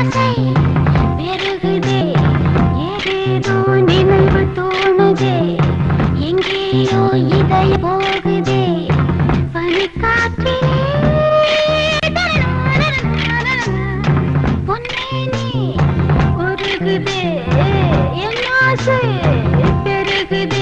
எங்கேயோ ஆசை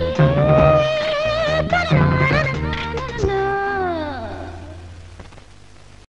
Thank you.